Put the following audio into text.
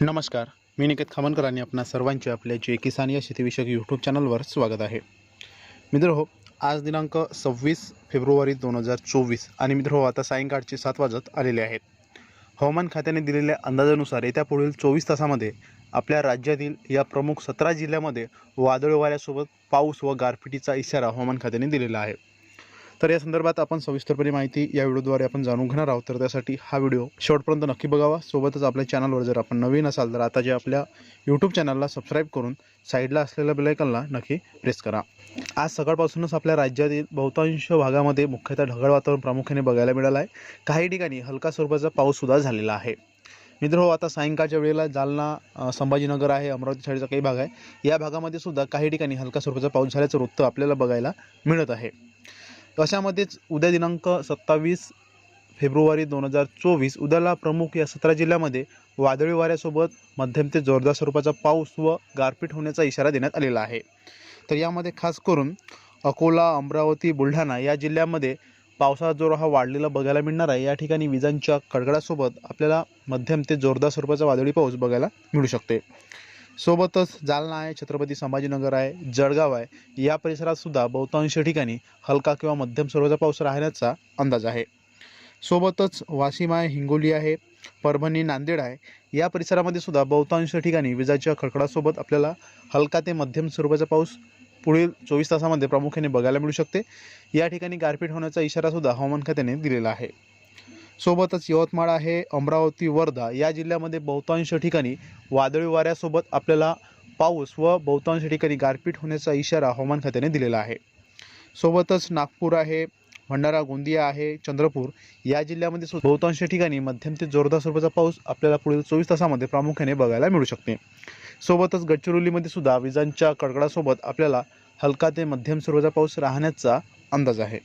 नमस्कार मी निकेत खामनकर आणि आपणा सर्वांचे आपल्या जे किसान या शेतीविषयक यूट्यूब चॅनलवर स्वागत आहे. मित्र हो आज दिनांक सव्वीस फेब्रुवारी दोन हजार चोवीस आणि मित्र हो आता सायंकाळचे सात वाजत आलेले आहेत. हवामान खात्याने दिलेल्या अंदाजानुसार येत्या पुढील चोवीस तासामध्ये आपल्या राज्यातील या प्रमुख सतरा जिल्ह्यामध्ये वादळ वाऱ्यासोबत पाऊस व गारपिटीचा इशारा हवामान खात्याने दिलेला आहे. तर या संदर्भात आपण सविस्तरपणे माहिती या व्हिडिओद्वारे आपण जाणून घेणार आहोत. तर त्यासाठी हा व्हिडिओ शेवटपर्यंत नक्की बघावा. सोबतच आपल्या चॅनलवर जर आपण नवीन असाल तर आता जे आपल्या यूट्यूब चॅनलला सबस्क्राईब करून साईडला असलेल्या बेलायकनला नक्की प्रेस करा. आज सकाळपासूनच आपल्या राज्यातील बहुतांश भागामध्ये मुख्यतः ढगाळ वातावरण प्रामुख्याने बघायला मिळालं आहे. काही ठिकाणी हलका स्वरूपाचा पाऊससुद्धा झालेला आहे. मित्र हो आता सायंकाळच्या वेळेला जालना संभाजीनगर आहे अमरावती साईडचा काही भाग आहे. या भागामध्ये सुद्धा काही ठिकाणी हलका स्वरूपाचा पाऊस झाल्याचं वृत्त आपल्याला बघायला मिळत आहे. अशामध्येच उद्या दिनांक सत्तावीस फेब्रुवारी दोन हजार चोवीस उद्याला प्रमुख या सतरा जिल्ह्यामध्ये वादळी वाऱ्यासोबत मध्यम ते जोरदार स्वरूपाचा पाऊस व गारपीट होण्याचा इशारा देण्यात आलेला आहे. तर यामध्ये खास करून अकोला अमरावती बुलढाणा या जिल्ह्यामध्ये पावसाचा जोर हा वाढलेला बघायला मिळणार आहे. या ठिकाणी विजांच्या कडकडासोबत आपल्याला मध्यम ते जोरदार स्वरूपाचा वादळी पाऊस बघायला मिळू शकते. सोबतच जालना आहे छत्रपती संभाजीनगर आहे जळगाव आहे या परिसरात सुद्धा बहुतांश ठिकाणी हलका किंवा मध्यम स्वरूपाचा पाऊस राहण्याचा अंदाज आहे. सोबतच वाशिम आहे हिंगोली आहे परभणी नांदेड आहे या परिसरामध्ये सुद्धा बहुतांश ठिकाणी विजाच्या खडखडासोबत आपल्याला हलका ते मध्यम स्वरूपाचा पाऊस पुढील चोवीस तासामध्ये प्रामुख्याने बघायला मिळू शकते. या ठिकाणी गारपीट होण्याचा इशारासुद्धा हवामान खात्याने दिलेला आहे. सोबतच यवतमाळ आहे अमरावती वर्धा या जिल्ह्यामध्ये बहुतांश ठिकाणी वादळी वाऱ्यासोबत आपल्याला पाऊस व बहुतांश ठिकाणी गारपीट होण्याचा इशारा हवामान खात्याने दिलेला आहे. सोबतच नागपूर आहे भंडारा गोंदिया आहे चंद्रपूर या जिल्ह्यामध्ये बहुतांश ठिकाणी मध्यम ते जोरदार स्वरूपाचा पाऊस आपल्याला पुढील चोवीस तासामध्ये प्रामुख्याने बघायला मिळू शकते. सोबतच गडचिरोलीमध्ये सुद्धा विजांच्या कडकडासोबत आपल्याला हलका ते मध्यम स्वरूपाचा पाऊस राहण्याचा अंदाज आहे.